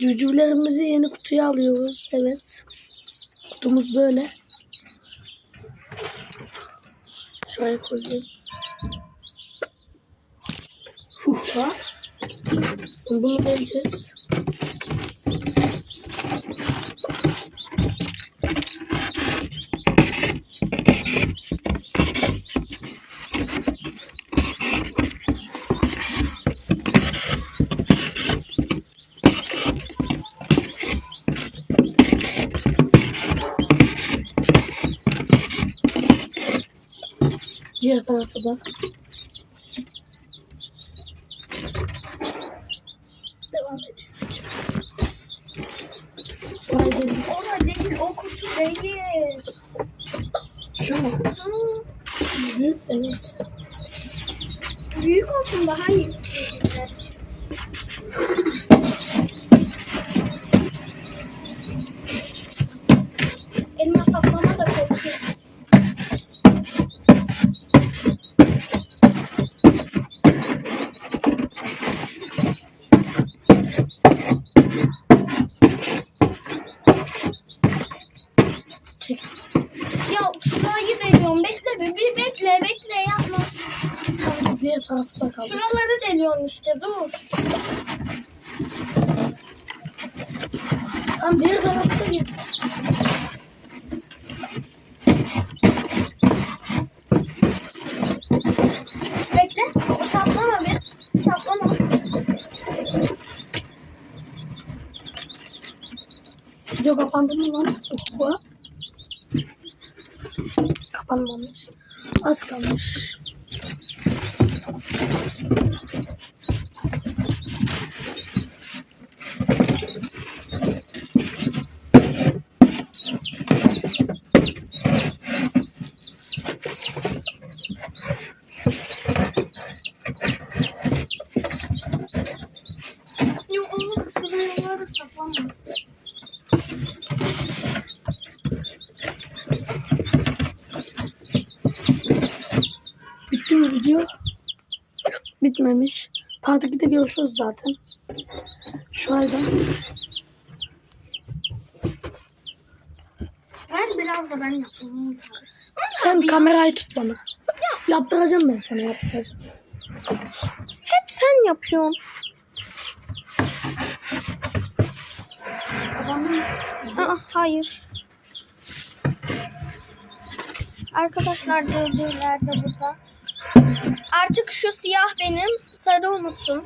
Cücülerimizi yeni kutuya alıyoruz. Evet. Kutumuz böyle. Şuraya koyayım. Huha. Bunu vereceğiz. Diğer tarafı da. Devam ediyor. Vay be. Ona değil o kutu değil. Şu mu? Büyük de neyse. Büyük olsun daha iyi. Elma saplama da korkuyor. Çek. Ya şurayı deliyorum. Bekle be, bir bekle, bekle yapma. Diğer tarafı da kaldı. Şuraları deliyorsun işte, dur. Tam diğer tarafta git. Bekle, saplama bir. Saplama. Video kapandı mı lan? Bu. Kapanmamış. Az kalmış. Video? Bitmemiş. Part 2'de görüşürüz zaten. Şurada. Ver biraz da ben yapayım. Sen kamerayı tut bana. Yaptıracağım ben sana yaptıracağım. Hep sen yapıyorsun. Aa, hayır. Arkadaşlar da burada. Artık şu siyah benim, sarı unutun.